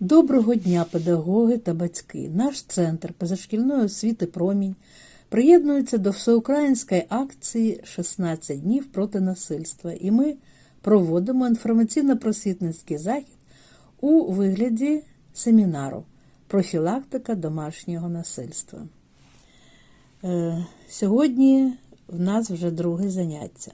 Доброго дня, педагоги та батьки! Наш центр позашкільної освіти Промінь приєднується до всеукраїнської акції «16 днів проти насильства, і ми проводимо інформаційно-просвітницький захід у вигляді семінару Профілактика домашнього насильства. Е, Сьогодні в нас вже друге заняття.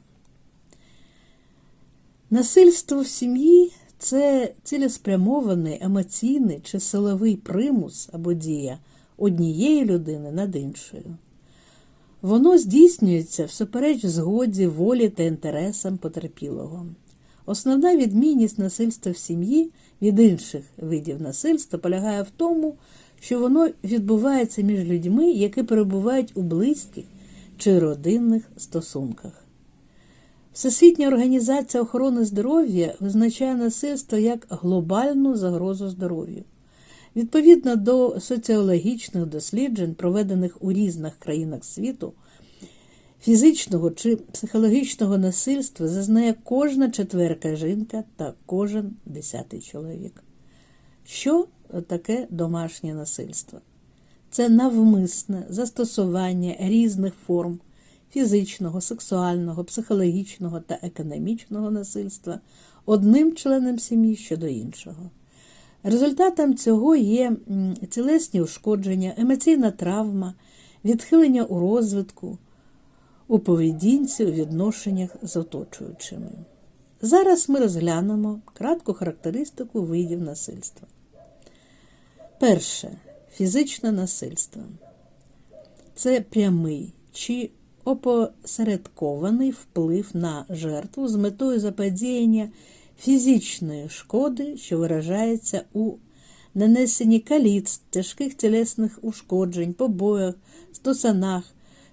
Насильство в сім'ї це цілеспрямований емоційний чи силовий примус або дія однієї людини над іншою. Воно здійснюється всупереч згоді, волі та інтересам потерпілого. Основна відмінність насильства в сім'ї від інших видів насильства полягає в тому, що воно відбувається між людьми, які перебувають у близьких чи родинних стосунках. Всесвітня організація охорони здоров'я визначає насильство як глобальну загрозу здоров'ю. Відповідно до соціологічних досліджень, проведених у різних країнах світу, фізичного чи психологічного насильства зазнає кожна четверка жінка та кожен десятий чоловік. Що таке домашнє насильство? Це навмисне застосування різних форм фізичного, сексуального, психологічного та економічного насильства одним членом сім'ї щодо іншого. Результатом цього є тілесні ушкодження, емоційна травма, відхилення у розвитку, у поведінці, у відношеннях з оточуючими. Зараз ми розглянемо кратку характеристику видів насильства. Перше фізичне насильство. Це прямий чи опосередкований вплив на жертву з метою заподіяння фізичної шкоди, що виражається у нанесенні каліц, тяжких тілесних ушкоджень, побоях, стосанах,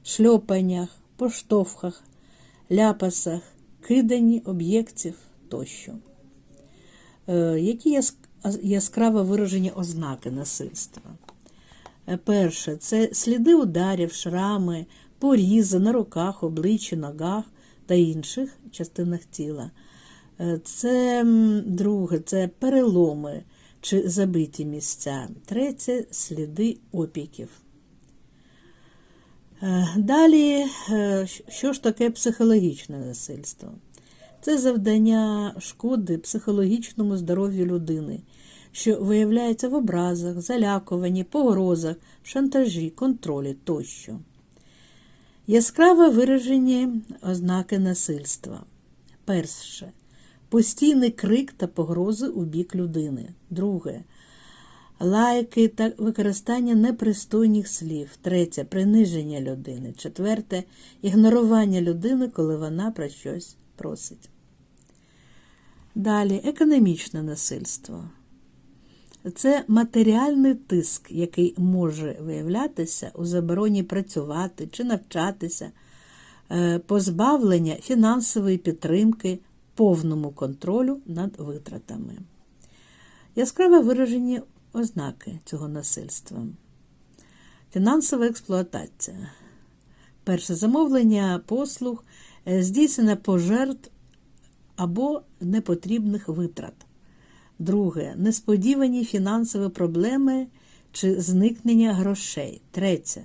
шльопаннях, поштовхах, ляпасах, киданні об'єктів тощо. Е, які яскраво виражені ознаки насильства? Е, перше, це сліди ударів, шрами, порізи на руках, обличчі, ногах та інших частинах тіла. Е, це друге, це переломи чи забиті місця. Третє сліди опіків. Е, далі, е, що ж таке психологічне насильство? Це завдання шкоди психологічному здоров'ю людини, що виявляється в образах, залякуванні, погрозах, шантажі, контролі тощо. Яскраво виражені ознаки насильства. Перше. Постійний крик та погрози у бік людини. Друге. Лайки та використання непристойних слів. Третє. Приниження людини. Четверте. Ігнорування людини, коли вона про щось просить. Далі економічне насильство. Це матеріальний тиск, який може виявлятися у забороні працювати чи навчатися, е, позбавлення фінансової підтримки, повному контролю над витратами. Яскраво виражені ознаки цього насильства. Фінансова експлуатація. Перше замовлення послуг е, здійснене пожертв або непотрібних витрат. Друге несподівані фінансові проблеми чи зникнення грошей. Третє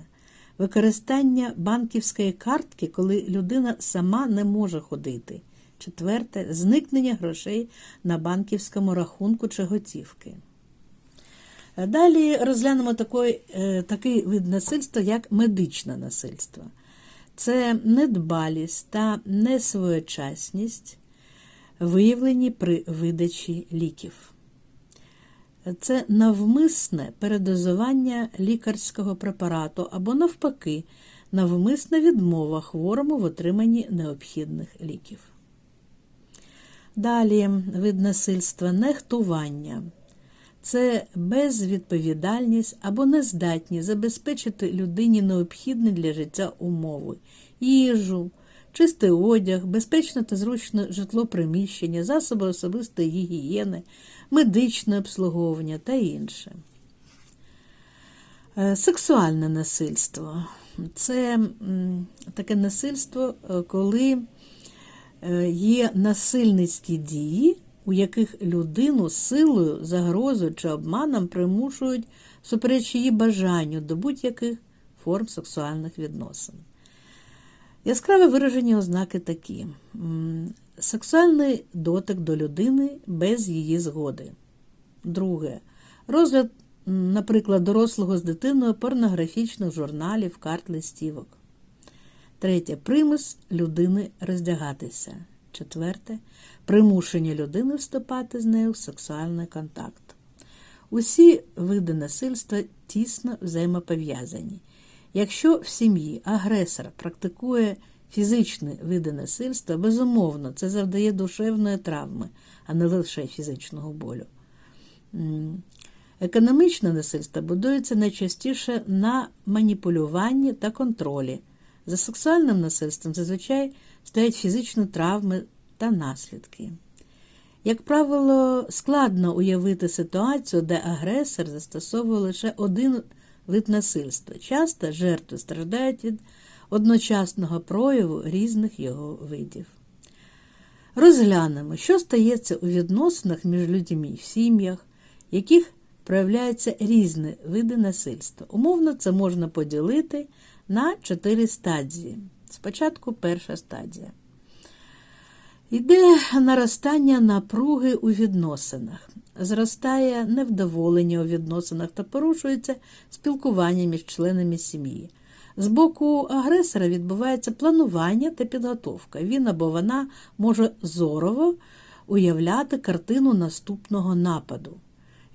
використання банківської картки, коли людина сама не може ходити. Четверте зникнення грошей на банківському рахунку чи готівки. Далі розглянемо такий, е, такий вид насильства, як медичне насильство. Це недбалість та несвоєчасність виявлені при видачі ліків. Це навмисне передозування лікарського препарату або, навпаки, навмисна відмова хворому в отриманні необхідних ліків. Далі вид насильства нехтування. Це безвідповідальність або нездатність забезпечити людині необхідні для життя умови, їжу, чистий одяг, безпечне та зручне житло приміщення, засоби особистої гігієни, медичне обслуговування та інше. Е, сексуальне насильство це таке насильство, е, коли е, є насильницькі дії у яких людину силою, загрозою чи обманом примушують супереч її бажанню до будь-яких форм сексуальних відносин. Яскраве виражені ознаки такі: сексуальний дотик до людини без її згоди. Друге. Розгляд, наприклад, дорослого з дитиною порнографічних журналів, карт, листівок. Третє. Примус людини роздягатися. Четверте. Примушення людини вступати з нею в сексуальний контакт. Усі види насильства тісно взаємопов'язані. Якщо в сім'ї агресор практикує фізичні види насильства, безумовно, це завдає душевної травми, а не лише фізичного болю. Економічне насильство будується найчастіше на маніпулюванні та контролі. За сексуальним насильством зазвичай стоять фізичні травми та наслідки. Як правило, складно уявити ситуацію, де агресор застосовує лише один вид насильства. Часто жертви страждають від одночасного прояву різних його видів. Розглянемо, що стається у відносинах між людьми в сім'ях, яких проявляються різні види насильства. Умовно, це можна поділити на чотири стадії. Спочатку перша стадія. Йде наростання напруги у відносинах, зростає невдоволення у відносинах та порушується спілкування між членами сім'ї. З боку агресора відбувається планування та підготовка. Він або вона може зорово уявляти картину наступного нападу.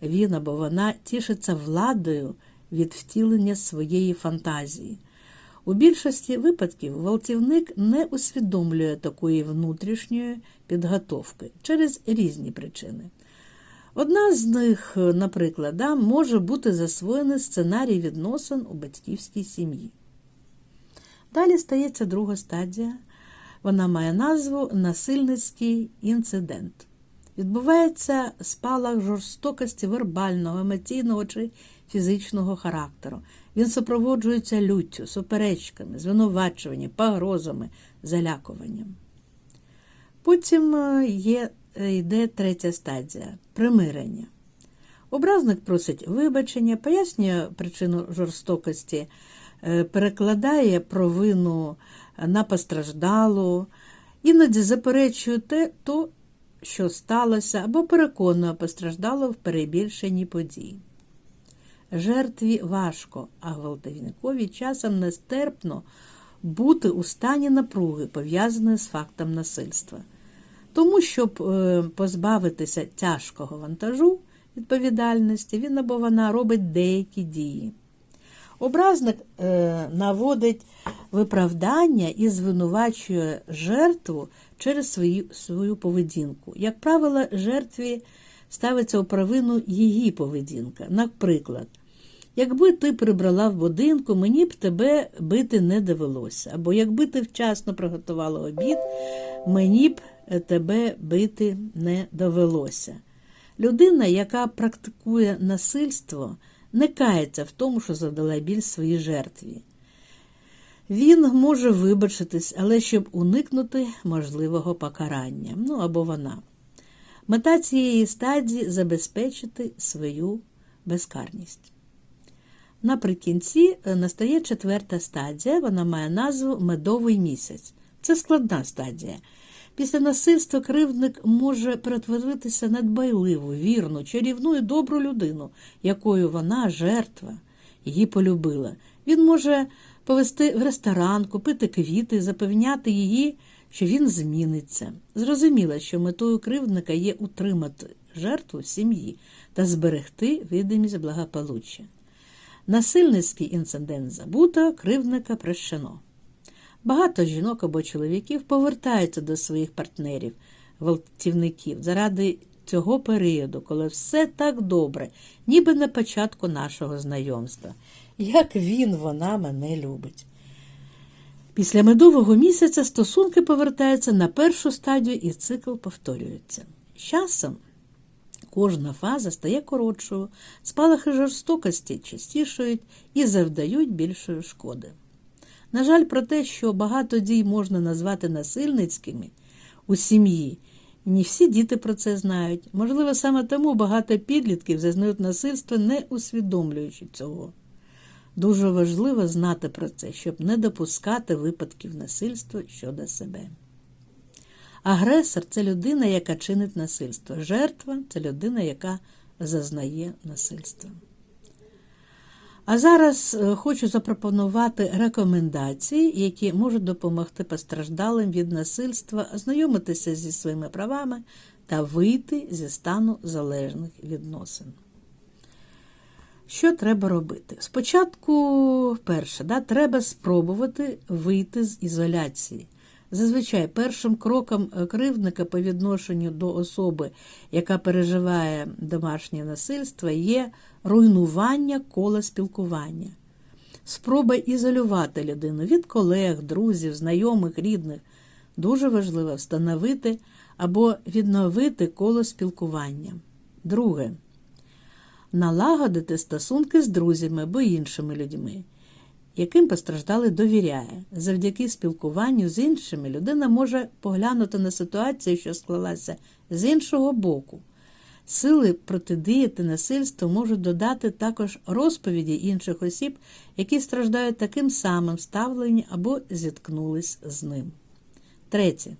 Він або вона тішиться владою від втілення своєї фантазії. У більшості випадків гвалтівник не усвідомлює такої внутрішньої підготовки через різні причини. Одна з них, наприклад, може бути засвоєний сценарій відносин у батьківській сім'ї. Далі стається друга стадія. Вона має назву насильницький інцидент. Відбувається спалах жорстокості вербального, емоційного чи фізичного характеру. Він супроводжується люттю, суперечками, звинувачуванням, погрозами, залякуванням. Потім е, є, е, йде третя стадія примирення. Образник просить вибачення, пояснює причину жорстокості, е, перекладає провину на постраждалу, іноді заперечує те, то, що сталося, або переконує постраждало в перебільшенні подій. Жертві важко, а гвалтівникові часом нестерпно бути у стані напруги, пов'язаної з фактом насильства. Тому, щоб е, позбавитися тяжкого вантажу відповідальності, він або вона робить деякі дії. Образник е, наводить виправдання і звинувачує жертву через свою, свою поведінку. Як правило, жертві ставиться у провину її поведінка. Наприклад, якби ти прибрала в будинку, мені б тебе бити не довелося. Або якби ти вчасно приготувала обід, мені б тебе бити не довелося. Людина, яка практикує насильство, не кається в тому, що завдала біль своїй жертві. Він може вибачитись, але щоб уникнути можливого покарання, ну або вона. Мета цієї стадії забезпечити свою безкарність. Наприкінці настає четверта стадія, вона має назву медовий місяць. Це складна стадія. Після насильства кривдник може перетворитися на дбайливу, вірну, чарівну і добру людину, якою вона, жертва, її полюбила. Він може повести в ресторан, купити квіти, запевняти її, що він зміниться. Зрозуміло, що метою кривдника є утримати жертву сім'ї та зберегти видимість благополуччя. Насильницький інцидент забуто, кривдника прощено. Багато жінок або чоловіків повертаються до своїх партнерів, гвалтівників, заради цього періоду, коли все так добре, ніби на початку нашого знайомства. Як він, вона мене любить. Після медового місяця стосунки повертаються на першу стадію і цикл повторюється. З часом кожна фаза стає коротшою, спалахи жорстокості частішають і завдають більшої шкоди. На жаль, про те, що багато дій можна назвати насильницькими у сім'ї, не всі діти про це знають. Можливо, саме тому багато підлітків зазнають насильства, не усвідомлюючи цього. Дуже важливо знати про це, щоб не допускати випадків насильства щодо себе. Агресор це людина, яка чинить насильство. Жертва це людина, яка зазнає насильства. А зараз е, хочу запропонувати рекомендації, які можуть допомогти постраждалим від насильства ознайомитися зі своїми правами та вийти зі стану залежних відносин. Що треба робити? Спочатку, перше, да, треба спробувати вийти з ізоляції. Зазвичай першим кроком е, кривдника по відношенню до особи, яка переживає домашнє насильство, є руйнування кола спілкування. Спроба ізолювати людину від колег, друзів, знайомих, рідних. Дуже важливо встановити або відновити коло спілкування. Друге. Налагодити стосунки з друзями або іншими людьми яким постраждалий довіряє. Завдяки спілкуванню з іншими людина може поглянути на ситуацію, що склалася з іншого боку. Сили протидіяти насильству можуть додати також розповіді інших осіб, які страждають таким самим ставленням або зіткнулись з ним. Третє.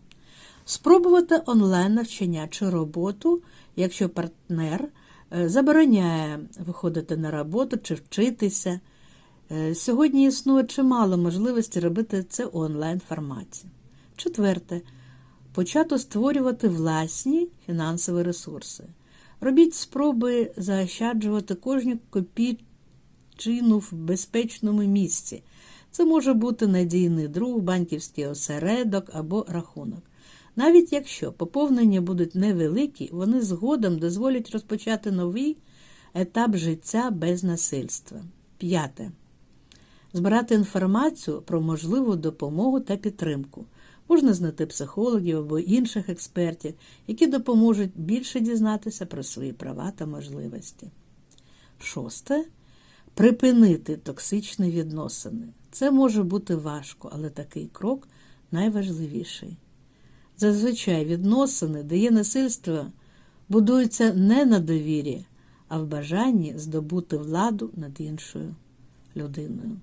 Спробувати онлайн навчання чи роботу, якщо партнер забороняє виходити на роботу чи вчитися. Е, сьогодні існує чимало можливостей робити це у онлайн форматі. Четверте. Почати створювати власні фінансові ресурси. Робіть спроби заощаджувати кожну копійчину в безпечному місці. Це може бути надійний друг, банківський осередок або рахунок. Навіть якщо поповнення будуть невеликі, вони згодом дозволять розпочати новий етап життя без насильства. П'яте збирати інформацію про можливу допомогу та підтримку. Можна знайти психологів або інших експертів, які допоможуть більше дізнатися про свої права та можливості. Шосте припинити токсичні відносини. Це може бути важко, але такий крок найважливіший. Зазвичай відносини, де є насильство, будуються не на довірі, а в бажанні здобути владу над іншою людиною.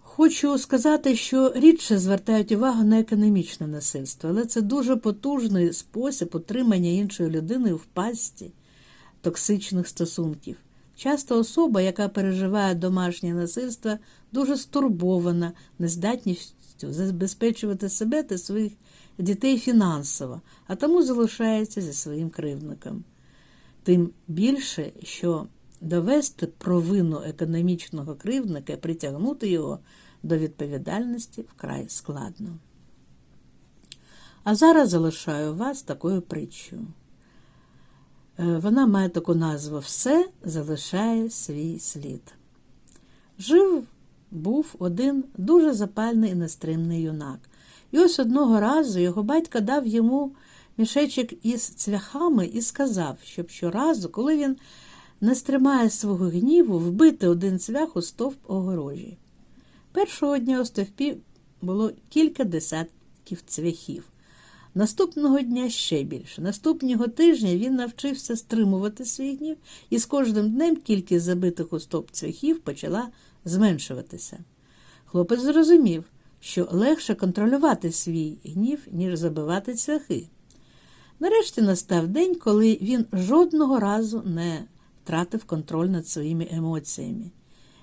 Хочу сказати, що рідше звертають увагу на економічне насильство, але це дуже потужний спосіб утримання іншої людини в пасті токсичних стосунків. Часто особа, яка переживає домашнє насильство, дуже стурбована нездатністю забезпечувати себе та своїх дітей фінансово, а тому залишається зі своїм кривдником. Тим більше, що довести провину економічного кривдника і притягнути його до відповідальності вкрай складно. А зараз залишаю вас такою притчою. Е, вона має таку назву Все залишає свій слід. Жив був один дуже запальний і нестримний юнак. І ось одного разу його батько дав йому мішечок із цвяхами і сказав, щоб щоразу, коли він не стримає свого гніву, вбити один цвях у стовп огорожі. Першого дня у стовпі було кілька десятків цвяхів. Наступного дня ще більше. Наступного тижня він навчився стримувати свій гнів, і з кожним днем кількість забитих у стоп цвяхів почала зменшуватися. Хлопець зрозумів, що легше контролювати свій гнів, ніж забивати цвяхи. Нарешті настав день, коли він жодного разу не втратив контроль над своїми емоціями.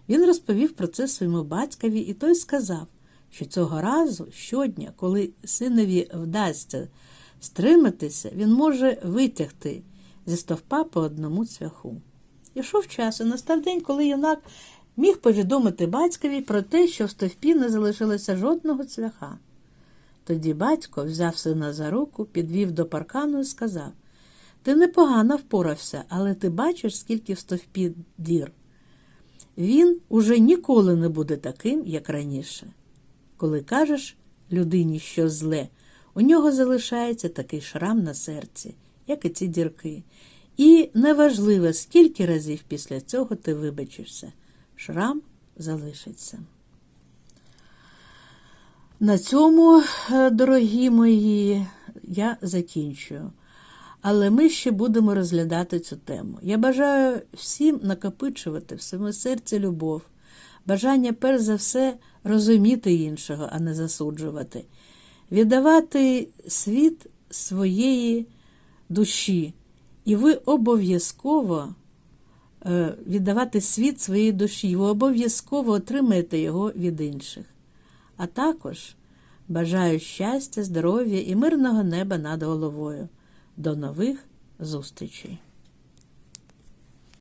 Він розповів про це своєму батькові, і той сказав, що цього разу, щодня, коли синові вдасться стриматися, він може витягти зі стовпа по одному цвяху. Ішов час, і настав день, коли юнак міг повідомити батькові про те, що в стовпі не залишилося жодного цвяха. Тоді батько взяв сина за руку, підвів до паркану і сказав Ти непогано впорався, але ти бачиш, скільки в стовпі дір. Він уже ніколи не буде таким, як раніше. Коли кажеш людині що зле, у нього залишається такий шрам на серці, як і ці дірки. І неважливо, скільки разів після цього ти вибачишся, шрам залишиться. На цьому, е, дорогі мої, я закінчую. Але ми ще будемо розглядати цю тему. Я бажаю всім накопичувати в своєму серці любов, бажання перш за все розуміти іншого, а не засуджувати, віддавати світ своєї душі, і ви обов'язково віддавати світ своєї душі, ви обов'язково отримаєте його від інших. А також бажаю щастя, здоров'я і мирного неба над головою. До нових зустрічей!